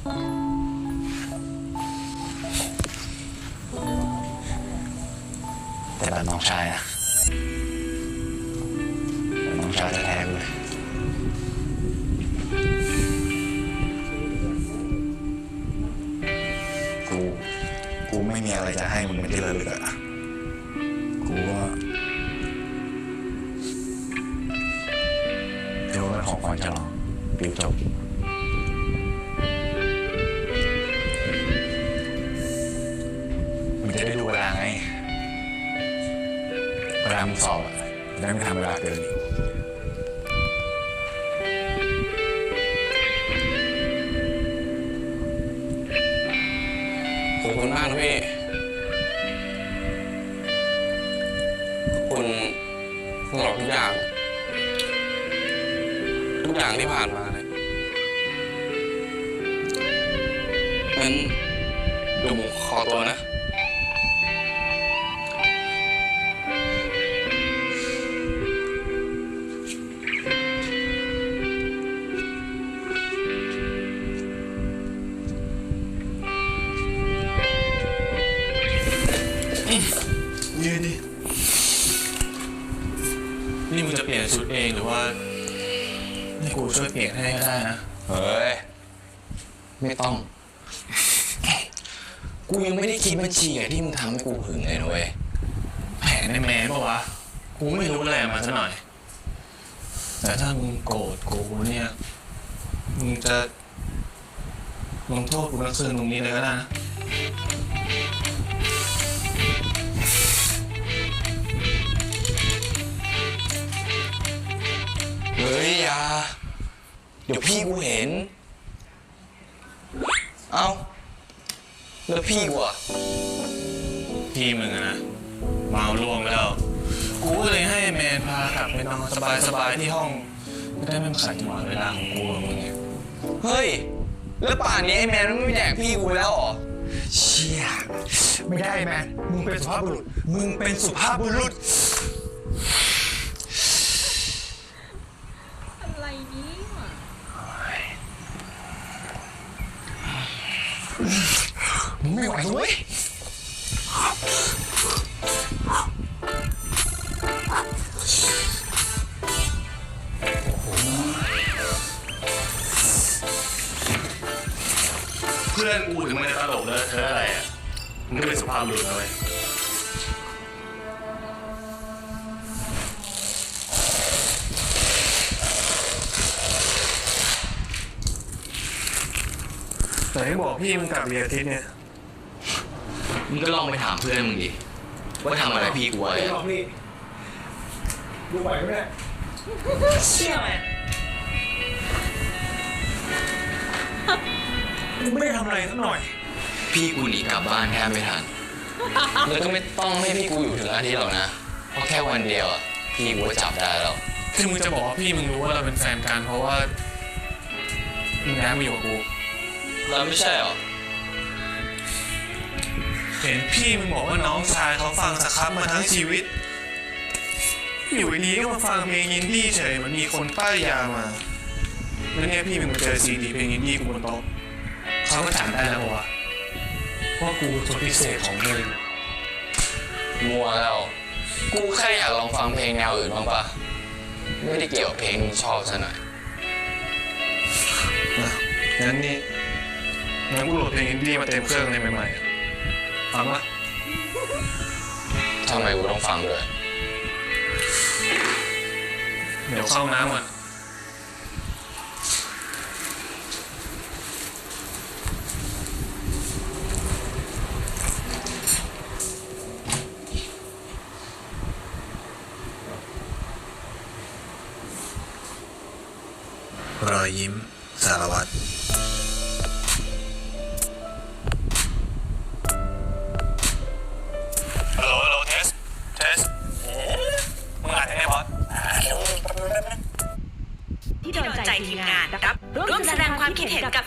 แต่แบบน้องชายนะแบบน้องชายแท้ๆเลยกู กูไม่มีอะไรจะให้มึงเป็นที่ระลึกอะกูว่าเดี๋ยวเป็นของขวัญฉลองปิวจบ งจะได้ดูเวลาไง เวลามึงสอบอะจะได้ไม่ทำเวลาเกินอีกขอบคุณมากนะพี่ ขอบคุณสำหรับทุกอย่าง ทุกอย่างที่ผ่านมาเลยงั้นเดี๋ยวผมขอตัวนะ ยืนดินี่มึงจะเปลี่ยนชุดเองหรือว่าให้กูช่วยเปลี่ยนให้ก็ได้นะ เฮ้ย ไม่ต้อง กูยังไม่ได้คิดบัญชีอะที่มึงทำให้กูหึงเลยนะเว้ย แผนในแมนปะวะ กูไม่รู้อะไรมาซะหน่อย แต่ถ้ามึงโกรธกูเนี่ย มึงจะลงโทษกูนักคืนตรงนี้เลยก็ได้นะ เฮ้ยอย่าเดี๋ยวพี่กูเห็น เอ้า แล้วพี่กูอะพี่มึงอะนะเมาล่วงไปแล้ว กูก็เลยให้แมนพากลับไปนอนสบายๆที่ห้องจะได้ไม่มาขัดจังหวะเวลาของกูกับมึงไงเฮ้ย แล้วป่านนี้ไอ้แมนมันไม่แดกพี่กูไปแล้วเหรอ เชี่ย ไม่ได้แมนมึงเป็นสุภาพบุรุษ มึงเป็นสุภาพบุรุษ อะไรเนี่ย มึง ไม่ไหวเว้ยเพื่อนกูถึงมันจะตลกเลอะเทอะอะไรอะมึงก็เป็นสุภาพบุรุษนะเว้ยแต่ให้บอกพี่มึงกลับเรียนอาทิตย์เนี่ย มึงก็ลองไปถามเพื่อนมึงดิว่าทำอะไรพี่กูไว้อะดูไหวไหมเนี่ยเชี่ยแมนมึงไม่ได้ทำอะไรสักหน่อย พี่กูหนีกลับบ้านแทบไม่ทันแล้วก็ไม่ต้องให้พี่กูอยู่ถึงอาทิตย์หรอกนะเพราะแค่วันเดียวอะพี่กูก็จับได้แล้วคือมึงจะบอกว่าพี่มึงรู้ว่าเราเป็นแฟนกันเพราะว่ามึงย้ายมาอยู่กับกูแล้วไม่ใช่หรอ เห็นพี่มึงบอกว่าน้องชายเขาฟังสครับมาทั้งชีวิต อยู่ดีๆก็มาฟังเพลงยินดี้เฉยเหมันมีคนป้ายยามาแล้วเนี่ยพี่มึงมาเจอซีดีเพลงยินดี้กูบนโต๊ะเขาก็จำได้แล้วว่าว่ากูตัวพิเศษของมึงมัวแล้ว กูแค่อยากลองฟังเพลงแนวอื่นบ้างปะไม่ได้เกี่ยวกับเพลงที่ชอบซะหน่อยนะงั้นนี่งั้นกูโหลดเพลงยินดี้มาเต็มเครื่องเลยใหม่ๆอะ ฟังปะทำไมกูต้องฟังด้วย เดี๋ยวเข้าน้ำก่อนรอยยิ้มสารวัตร ร่วมแสดงความคิดเห็นกับ